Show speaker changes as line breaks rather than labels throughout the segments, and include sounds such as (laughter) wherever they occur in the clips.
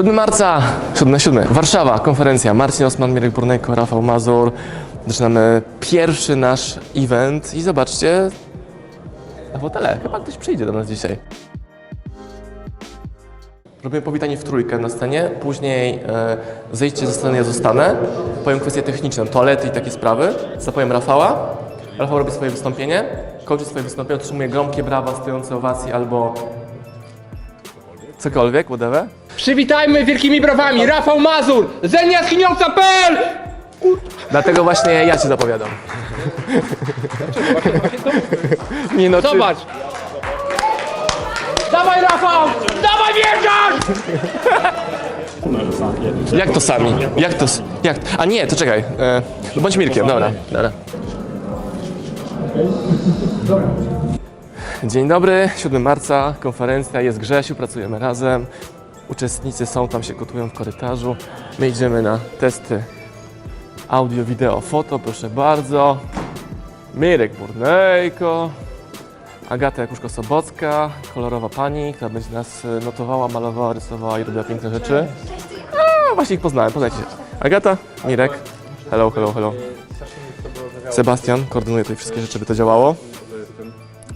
7 marca, 7 na 7, Warszawa, konferencja. Marcin Osman, Mirek Burnejko, Rafał Mazur. Zaczynamy pierwszy nasz event i zobaczcie na fotele. Chyba ktoś przyjdzie do nas dzisiaj. Robimy powitanie w trójkę na scenie, później e, zejście ze sceny ja zostanę, powiem kwestie techniczne, toalety i takie sprawy, zapowiem Rafała, Rafał robi swoje wystąpienie, kończy swoje wystąpienie, otrzymuje gromkie brawa, stojące owacje albo cokolwiek, whatever.
Przywitajmy wielkimi brawami Rafał Mazur, zeniaschiniąca.pl
Dlatego właśnie ja Cię zapowiadam. Nie no, czy-
Zobacz! Dawaj Rafał! Dawaj wjeżdżasz!
Jak to sami? Jak to? s- Jak? A nie, to czekaj. E, no bądź Mirkiem, dobra. dobra. Dzień dobry, 7 marca, konferencja, jest Grzesiu, pracujemy razem. Uczestnicy są tam, się gotują w korytarzu. My idziemy na testy audio, wideo, foto, proszę bardzo. Mirek Burnejko, Agata Jakuszko-Sobocka, kolorowa pani, która będzie nas e, notowała, malowała, rysowała i robiła piękne rzeczy. A, właśnie ich poznałem, poznajcie się. Agata, Mirek, hello, hello, hello. Sebastian koordynuje tutaj wszystkie rzeczy, by to działało.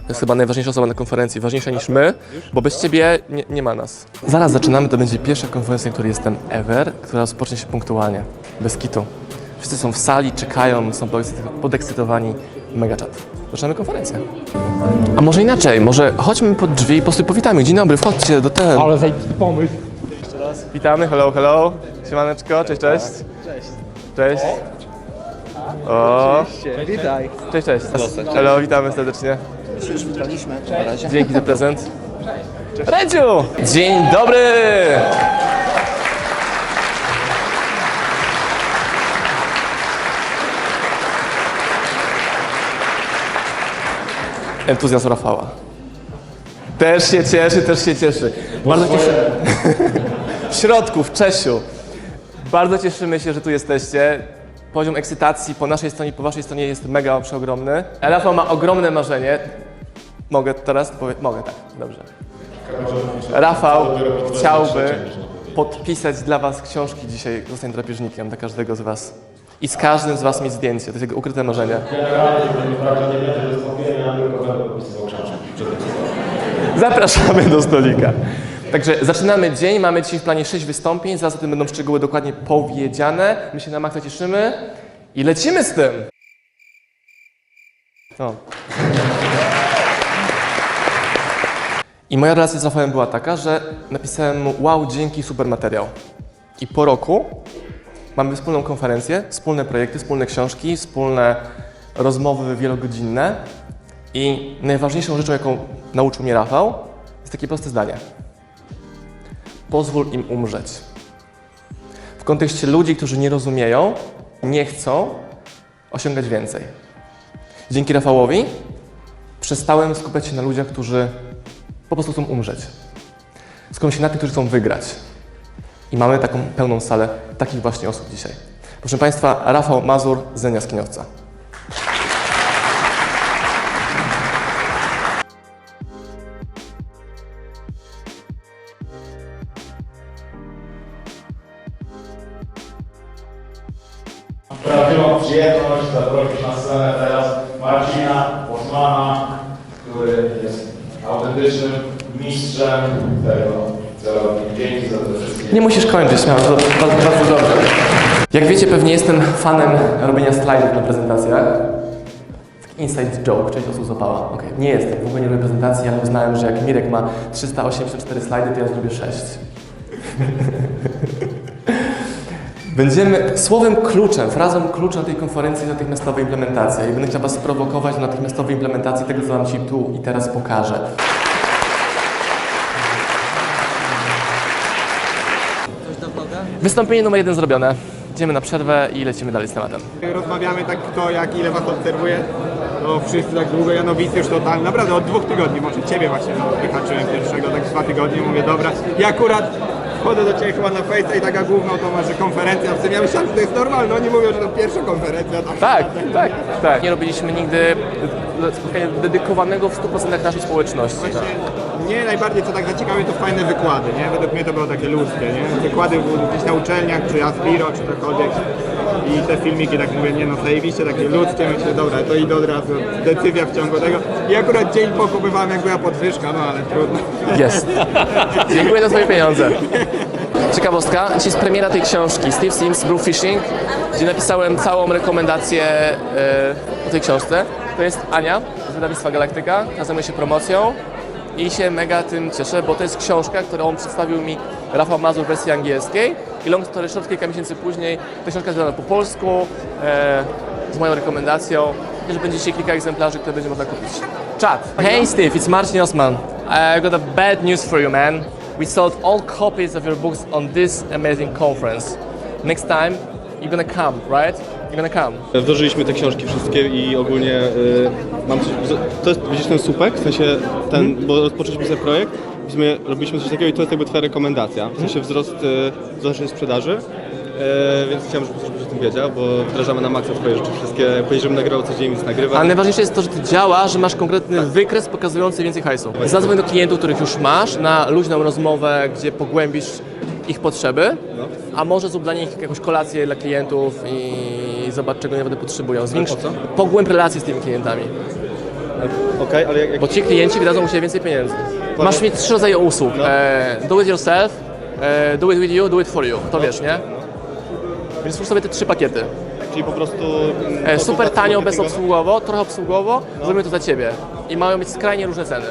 To jest chyba najważniejsza osoba na konferencji, ważniejsza niż my, bo bez ciebie nie, nie ma nas. Zaraz zaczynamy, to będzie pierwsza konferencja, na której jestem ever, która rozpocznie się punktualnie, bez kitu. Wszyscy są w sali, czekają, są podekscy- podekscytowani. Mega czat. Zaczynamy konferencję. A może inaczej, może chodźmy pod drzwi i po prostu powitajmy. Dzień dobry, wchodźcie do ten.
Ale zajebisty pomysł.
Witamy, hello, hello. Siemaneczko, cześć, cześć. Cześć. Cześć. O,
Witaj.
cześć, cześć. Hello, witamy serdecznie.
Już witaliśmy. Na razie.
Dzięki za prezent. Redziu! Dzień dobry! Entuzjazm Rafała. Też się cieszy, też się cieszy. Bardzo cieszę. (laughs) W środku, w Czesiu. Bardzo cieszymy się, że tu jesteście. Poziom ekscytacji po naszej stronie i po waszej stronie jest mega przeogromny. Rafał ma ogromne marzenie. Mogę teraz powiedzieć? Mogę, tak, dobrze. Rafał chciałby podpisać dla was książki dzisiaj Zostań drapieżnikiem dla każdego z was. I z każdym z was mieć zdjęcie. To jest jego ukryte marzenie. Zapraszamy do stolika. Także zaczynamy dzień, mamy dzisiaj w planie 6 wystąpień, zaraz o tym będą szczegóły dokładnie powiedziane. My się na maksa cieszymy i lecimy z tym. No. I moja relacja z Rafałem była taka, że napisałem mu wow, dzięki, super materiał. I po roku mamy wspólną konferencję, wspólne projekty, wspólne książki, wspólne rozmowy wielogodzinne. I najważniejszą rzeczą, jaką nauczył mnie Rafał, jest takie proste zdanie. Pozwól im umrzeć. W kontekście ludzi, którzy nie rozumieją, nie chcą osiągać więcej. Dzięki Rafałowi przestałem skupiać się na ludziach, którzy po prostu chcą umrzeć. Skupiam się na tych, którzy chcą wygrać. I mamy taką pełną salę takich właśnie osób dzisiaj. Proszę Państwa, Rafał Mazur, Zenia Skiniowca.
Prawdziwą przyjemność zaprosić na scenę teraz Marcina Osmana, który autentycznym mistrzem tego celownika. Dzięki za te wszystkie
Nie musisz kończyć, śmiało, to bardzo, bardzo dobrze. Jak wiecie, pewnie jestem fanem robienia slajdów na prezentacjach. Inside joke, część osób złapała. Okej, nie jestem, w ogóle nie robię prezentacji, ale uznałem, że jak Mirek ma 384 slajdy, to ja zrobię 6. (laughs) Będziemy słowem kluczem, frazą kluczem tej konferencji natychmiastowa implementacja i będę chciał Was sprowokować do natychmiastowej implementacji tego, co Wam Ci tu i teraz pokażę. Wystąpienie numer jeden zrobione. Idziemy na przerwę i lecimy dalej z tematem.
Rozmawiamy tak kto jak, ile was obserwuje. To wszyscy tak długo, ja nowicjusz totalny. Naprawdę od dwóch tygodni, może ciebie właśnie wyhaczyłem pierwszego, tak dwa tygodnie. Mówię, dobra. I akurat wchodzę do ciebie chyba na Face'a i taka główną to masz, że konferencja. W ja myślałem, że to jest normalne. Oni mówią, że to pierwsza konferencja. Tam
Tak, tak, tak. Nie robiliśmy nigdy spotkania dedykowanego w 100% naszej społeczności.
Właśnie mnie najbardziej co tak zaciekawi to fajne wykłady, nie? Według mnie to było takie ludzkie, nie? Wykłady gdzieś na uczelniach, czy Aspiro, czy cokolwiek. I te filmiki, tak mówię, nie no, zajebiście takie ludzkie, myślę, dobra, to idę od razu, decyzja w ciągu tego. I akurat dzień pokupywałem, jak była podwyżka, no ale trudno.
Jest. Dziękuję za swoje pieniądze. Ciekawostka, dzisiaj jest premiera tej książki Steve Sims Blue Fishing, gdzie napisałem całą rekomendację e, o tej książce. To jest Ania z wydawnictwa Galaktyka, która zajmuje się promocją i się mega tym cieszę, bo to jest książka, którą przedstawił mi Rafał Mazur w wersji angielskiej i long story short, kilka miesięcy później ta książka jest wydana po polsku e, z moją rekomendacją. Myślę, że będzie dzisiaj kilka egzemplarzy, które będzie można kupić. Chat. Hey Steve, it's Marcin Osman. I got a bad news for you, man. We sold all copies of your books on this amazing conference. Next time, you're gonna come, right? Gonna come.
Wdrożyliśmy te książki wszystkie i ogólnie y, mam coś, to jest, widzisz ten słupek, w sensie ten, bo rozpoczęliśmy ten projekt, sumie robiliśmy coś takiego i to jest jakby twoja rekomendacja, w sensie wzrost, y, wzrost naszej sprzedaży, y, więc chciałem, żebyś o tym wiedział, bo wdrażamy na maksa twoje rzeczy wszystkie, powiedzieć, żebym nagrywał codziennie, więc nagrywam.
Ale najważniejsze jest to, że to działa, że masz konkretny wykres pokazujący więcej hajsu. Zadzwoń do klientów, których już masz, na luźną rozmowę, gdzie pogłębisz ich potrzeby, a może zrób dla nich jakąś kolację dla klientów i zobacz, czego naprawdę potrzebują. Zwiększ,
po co?
pogłęb relacje z tymi klientami,
Okej, ale jak, jak
bo ci klienci wydadzą u Ciebie więcej pieniędzy. Masz mieć trzy rodzaje usług. E, do it yourself, e, do it with you, do it for you. To wiesz, nie? Więc stwórz sobie te trzy pakiety.
czyli po prostu... mm,
E, super
konsultacje
tanio,
marketingowe?
bezobsługowo, trochę obsługowo, zrobimy to za Ciebie. I mają być skrajnie różne ceny.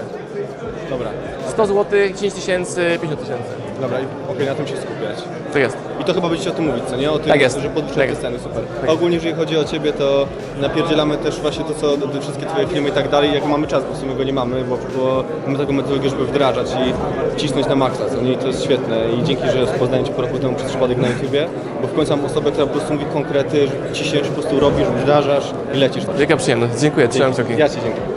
Dobra,
100 zł, 10 tysięcy, 50 tysięcy.
Dobra, i okej, na tym się skupiać.
Tak jest.
I to chyba będziecie o tym mówić, co nie? O tym,
Tak jest.
że
Tak
podwyższacie
jest.
ceny, super. Ogólnie, jeżeli chodzi o Ciebie, to napierdzielamy też właśnie to, co te wszystkie Twoje filmy i tak dalej, jak mamy czas, bo w sumie go nie mamy, bo, bo mamy taką metodologię, żeby wdrażać i cisnąć na maksa, co nie? I to jest świetne i dzięki, że poznałem Cię po roku temu przez przypadek na YouTubie, bo w końcu mam osobę, która po prostu mówi konkrety, że ciśniesz, po prostu robisz, wdrażasz i lecisz.
Wielka przyjemność. Dziękuję. Trzymam kciuki.
Ja Ci dziękuję.